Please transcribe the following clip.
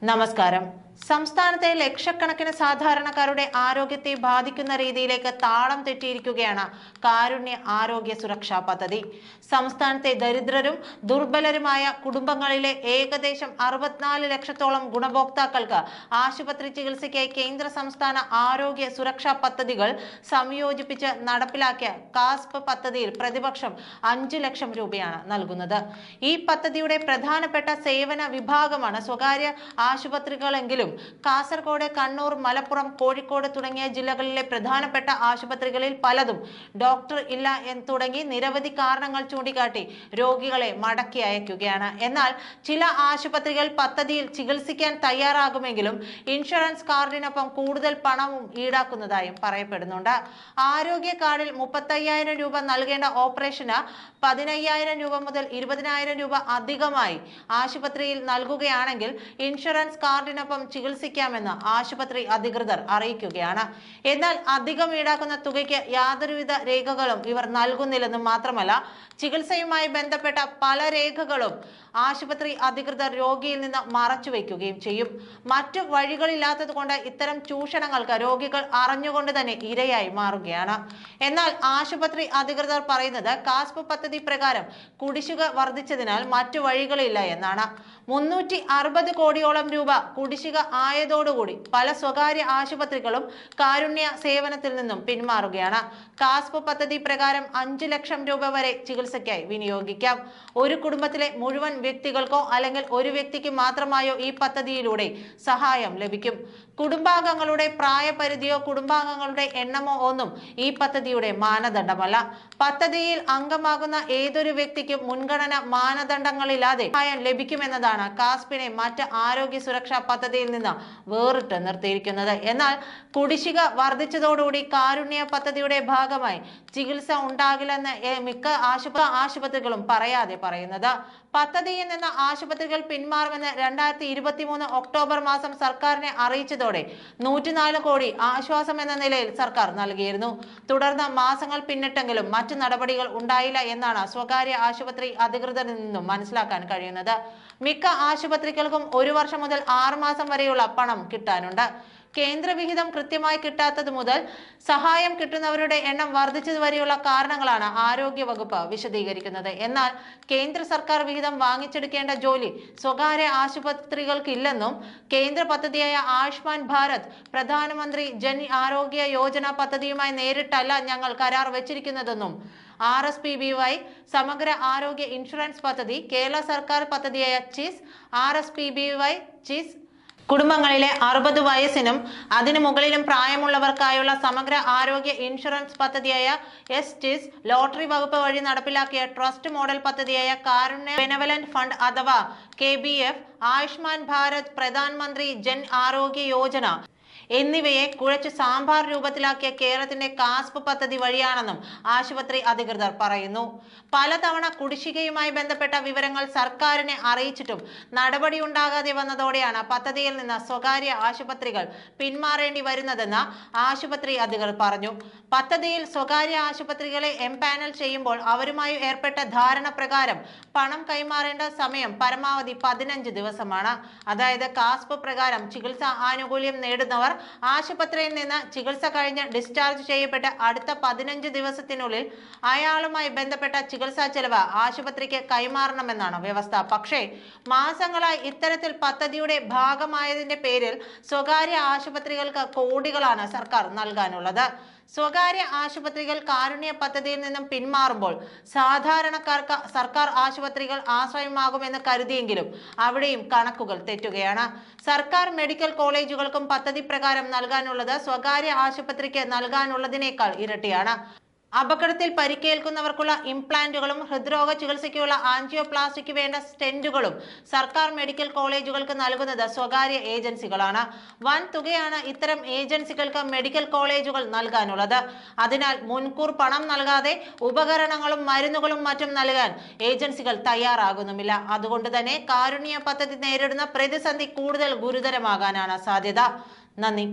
നമസ്കാരം സംസ്ഥാനത്തെ ലക്ഷക്കണക്കിന് സാധാരണക്കാരുടെ ആരോഗ്യത്തെ ബാധിക്കുന്ന രീതിയിലേക്ക് താളം തെറ്റിയിരിക്കുകയാണ് കാരുണ്യ ആരോഗ്യ സുരക്ഷാ പദ്ധതി. സംസ്ഥാനത്തെ ദരിദ്രരും ദുർബലരുമായ കുടുംബങ്ങളിലെ ഏകദേശം അറുപത്തിനാല് ലക്ഷത്തോളം ഗുണഭോക്താക്കൾക്ക് ആശുപത്രി ചികിത്സയ്ക്കായി കേന്ദ്ര സംസ്ഥാന ആരോഗ്യ സുരക്ഷാ പദ്ധതികൾ സംയോജിപ്പിച്ച് നടപ്പിലാക്കിയ കാസ്പ് പദ്ധതിയിൽ പ്രതിപക്ഷം അഞ്ചു ലക്ഷം രൂപയാണ് നൽകുന്നത്. ഈ പദ്ധതിയുടെ പ്രധാനപ്പെട്ട സേവന വിഭാഗമാണ് സ്വകാര്യ ആശുപത്രികളെങ്കിലും കാസർഗോഡ് കണ്ണൂർ മലപ്പുറം കോഴിക്കോട് തുടങ്ങിയ ജില്ലകളിലെ പ്രധാനപ്പെട്ട ആശുപത്രികളിൽ പലതും ഡോക്ടർ ഇല്ല എന്ന് തുടങ്ങി നിരവധി കാരണങ്ങൾ ചൂണ്ടിക്കാട്ടി രോഗികളെ മടക്കി അയക്കുകയാണ്. എന്നാൽ ചില ആശുപത്രികൾ പദ്ധതിയിൽ ചികിത്സിക്കാൻ തയ്യാറാകുമെങ്കിലും ഇൻഷുറൻസ് കാർഡിനൊപ്പം കൂടുതൽ പണവും ഈടാക്കുന്നതായും പറയപ്പെടുന്നുണ്ട്. ആരോഗ്യ കാർഡിൽ മുപ്പത്തയ്യായിരം രൂപ നൽകേണ്ട ഓപ്പറേഷന് പതിനയ്യായിരം രൂപ മുതൽ ഇരുപതിനായിരം രൂപ അധികമായി ആശുപത്രിയിൽ നൽകുകയാണെങ്കിൽ ഇൻഷുറൻസ് കാർഡിനൊപ്പം ചികിത്സിക്കാമെന്ന് ആശുപത്രി അധികൃതർ അറിയിക്കുകയാണ്. എന്നാൽ അധികം ഈടാക്കുന്ന തുകയ്ക്ക് യാതൊരുവിധ രേഖകളും ഇവർ നൽകുന്നില്ലെന്നും മാത്രമല്ല ചികിത്സയുമായി ബന്ധപ്പെട്ട പല രേഖകളും ആശുപത്രി അധികൃതർ രോഗിയിൽ നിന്ന് മറച്ചുവെക്കുകയും ചെയ്യും. മറ്റു വഴികളില്ലാത്തത് കൊണ്ട് ഇത്തരം ചൂഷണങ്ങൾക്ക് രോഗികൾ അറിഞ്ഞുകൊണ്ട് തന്നെ ഇരയായി മാറുകയാണ്. എന്നാൽ ആശുപത്രി അധികൃതർ പറയുന്നത് കാസ്പ് പദ്ധതി പ്രകാരം കുടിശ്ശിക വർദ്ധിച്ചതിനാൽ മറ്റു വഴികളില്ല എന്നാണ്. മുന്നൂറ്റി അറുപത് കോടിയോളം രൂപ കുടിശ്ശിക ആയതോടുകൂടി പല സ്വകാര്യ ആശുപത്രികളും കാരുണ്യ സേവനത്തിൽ നിന്നും പിന്മാറുകയാണ്. കാസ്പ് പദ്ധതി പ്രകാരം അഞ്ചു ലക്ഷം രൂപ വരെ ചികിത്സയ്ക്കായി വിനിയോഗിക്കാം. ഒരു കുടുംബത്തിലെ മുഴുവൻ വ്യക്തികൾക്കോ അല്ലെങ്കിൽ ഒരു വ്യക്തിക്ക് മാത്രമായോ ഈ പദ്ധതിയിലൂടെ സഹായം ലഭിക്കും. കുടുംബാംഗങ്ങളുടെ പ്രായപരിധിയോ കുടുംബാംഗങ്ങളുടെ എണ്ണമോ ഒന്നും ഈ പദ്ധതിയുടെ മാനദണ്ഡമല്ല. പദ്ധതിയിൽ അംഗമാകുന്ന ഏതൊരു വ്യക്തിക്കും മുൻഗണന മാനദണ്ഡങ്ങളില്ലാതെ സഹായം ലഭിക്കുമെന്നതാണ് കാസ്പിനെ മറ്റ് ആരോഗ്യ സുരക്ഷാ പദ്ധതിയിൽ നിന്ന് വേറിട്ട് നിർത്തിയിരിക്കുന്നത്. എന്നാൽ കുടിശ്ശിക വർദ്ധിച്ചതോടുകൂടി കാരുണ്യ പദ്ധതിയുടെ ഭാഗമായി ചികിത്സ ഉണ്ടാകില്ലെന്ന് മിക്ക ആശുപ ആശുപത്രികളും പറയാതെ പറയുന്നത്. പദ്ധതിയിൽ നിന്ന് ആശുപത്രികൾ പിന്മാറുമെന്ന് രണ്ടായിരത്തി ഇരുപത്തി മൂന്ന് ഒക്ടോബർ മാസം സർക്കാരിനെ അറിയിച്ചതോടെ നൂറ്റിനാല് കോടി ആശ്വാസം എന്ന നിലയിൽ സർക്കാർ നൽകിയിരുന്നു. തുടർന്ന് മാസങ്ങൾ പിന്നിട്ടെങ്കിലും മറ്റു നടപടികൾ ഉണ്ടായില്ല എന്നാണ് സ്വകാര്യ ആശുപത്രി അധികൃതരിൽ നിന്നും മനസ്സിലാക്കാൻ കഴിയുന്നത്. മിക്ക ആശുപത്രികൾക്കും ഒരു വർഷം മുതൽ ആറ് മാസം വരെയുള്ള പണം കിട്ടാനുണ്ട്. കേന്ദ്രവിഹിതം കൃത്യമായി കിട്ടാത്തത് മുതൽ സഹായം കിട്ടുന്നവരുടെ എണ്ണം വർദ്ധിച്ചത് വരെയുള്ള കാരണങ്ങളാണ് ആരോഗ്യ വകുപ്പ് വിശദീകരിക്കുന്നത്. എന്നാൽ കേന്ദ്ര സർക്കാർ വിഹിതം വാങ്ങിച്ചെടുക്കേണ്ട ജോലി സ്വകാര്യ ആശുപത്രികൾക്കില്ലെന്നും കേന്ദ്ര പദ്ധതിയായ ആയുഷ്മാൻ ഭാരത് പ്രധാനമന്ത്രി ജൻ ആരോഗ്യ യോജന പദ്ധതിയുമായി നേരിട്ടല്ല ഞങ്ങൾ കരാർ വെച്ചിരിക്കുന്നതെന്നും R S P B Y സമഗ്ര ആരോഗ്യ ഇൻഷുറൻസ് പദ്ധതി കേരള സർക്കാർ പദ്ധതിയായ CHIS R S P B Y CHIS കുടുംബങ്ങളിലെ അറുപത് വയസ്സിനും അതിനു മുകളിലും പ്രായമുള്ളവർക്കായുള്ള സമഗ്ര ആരോഗ്യ ഇൻഷുറൻസ് പദ്ധതിയായ എസ് ടിസ് ലോട്ടറി വകുപ്പ് വഴി നടപ്പിലാക്കിയ ട്രസ്റ്റ് മോഡൽ പദ്ധതിയായ കാരുണ്യ ബെനവലന്റ് ഫണ്ട് അഥവാ K B F Ayushman Bharat Pradhan Mantri Jan Arogya Yojana. എന്നിവയെ കുഴച്ച് സാമ്പാർ രൂപത്തിലാക്കിയ കേരളത്തിന്റെ കാസ്പ് പദ്ധതി വഴിയാണെന്നും ആശുപത്രി അധികൃതർ പറയുന്നു. പലതവണ കുടിശ്ശികയുമായി ബന്ധപ്പെട്ട വിവരങ്ങൾ സർക്കാരിനെ അറിയിച്ചിട്ടും നടപടി ഉണ്ടാകാതെ വന്നതോടെയാണ് പദ്ധതിയിൽ നിന്ന് സ്വകാര്യ ആശുപത്രികൾ പിന്മാറേണ്ടി വരുന്നതെന്ന് ആശുപത്രി അധികൃതർ പറഞ്ഞു. പദ്ധതിയിൽ സ്വകാര്യ ആശുപത്രികളെ എംപാനൽ ചെയ്യുമ്പോൾ അവരുമായി ഏർപ്പെട്ട ധാരണ പ്രകാരം പണം കൈമാറേണ്ട സമയം പരമാവധി പതിനഞ്ച് ദിവസമാണ്. അതായത് കാസ്പ് പ്രകാരം ചികിത്സാ ആനുകൂല്യം നേടുന്നവർ ആശുപത്രിയിൽ നിന്ന് ചികിത്സ കഴിഞ്ഞ് ഡിസ്ചാർജ് ചെയ്യപ്പെട്ട് അടുത്ത പതിനഞ്ച് ദിവസത്തിനുള്ളിൽ അയാളുമായി ബന്ധപ്പെട്ട ചികിത്സാ ചെലവ് ആശുപത്രിക്ക് കൈമാറണമെന്നാണ് വ്യവസ്ഥ. പക്ഷേ മാസങ്ങളായി ഇത്തരത്തിൽ പദ്ധതിയുടെ ഭാഗമായതിന്റെ പേരിൽ സ്വകാര്യ ആശുപത്രികൾക്ക് കോടികളാണ് സർക്കാർ നൽകാനുള്ളത്. സ്വകാര്യ ആശുപത്രികൾ കാരുണ്യ പദ്ധതിയിൽ നിന്നും പിന്മാറുമ്പോൾ സാധാരണക്കാർക്ക് സർക്കാർ ആശുപത്രികൾ ആശ്രയമാകുമെന്ന് കരുതിയെങ്കിലും അവിടെയും കണക്കുകൾ തെറ്റുകയാണ്. സർക്കാർ മെഡിക്കൽ കോളേജുകൾക്കും പദ്ധതി പ്രകാരം നൽകാനുള്ളത് സ്വകാര്യ ആശുപത്രിക്ക് നൽകാനുള്ളതിനേക്കാൾ ഇരട്ടിയാണ്. അപകടത്തിൽ പരിക്കേൽക്കുന്നവർക്കുള്ള ഇംപ്ലാന്റുകളും ഹൃദ്രോഗ ചികിത്സയ്ക്കുള്ള ആൻജിയോപ്ലാസ്റ്റിക്ക് വേണ്ട സ്റ്റെന്റുകളും സർക്കാർ മെഡിക്കൽ കോളേജുകൾക്ക് നൽകുന്നത് സ്വകാര്യ ഏജൻസികളാണ്. വൻ തുകയാണ് ഇത്തരം ഏജൻസികൾക്ക് മെഡിക്കൽ കോളേജുകൾ നൽകാനുള്ളത്. അതിനാൽ മുൻകൂർ പണം നൽകാതെ ഉപകരണങ്ങളും മരുന്നുകളും മറ്റും നൽകാൻ ഏജൻസികൾ തയ്യാറാകുന്നുമില്ല. അതുകൊണ്ട് തന്നെ കാരുണ്യ പദ്ധതി നേരിടുന്ന പ്രതിസന്ധി കൂടുതൽ ഗുരുതരമാകാനാണ് സാധ്യത. നന്ദി.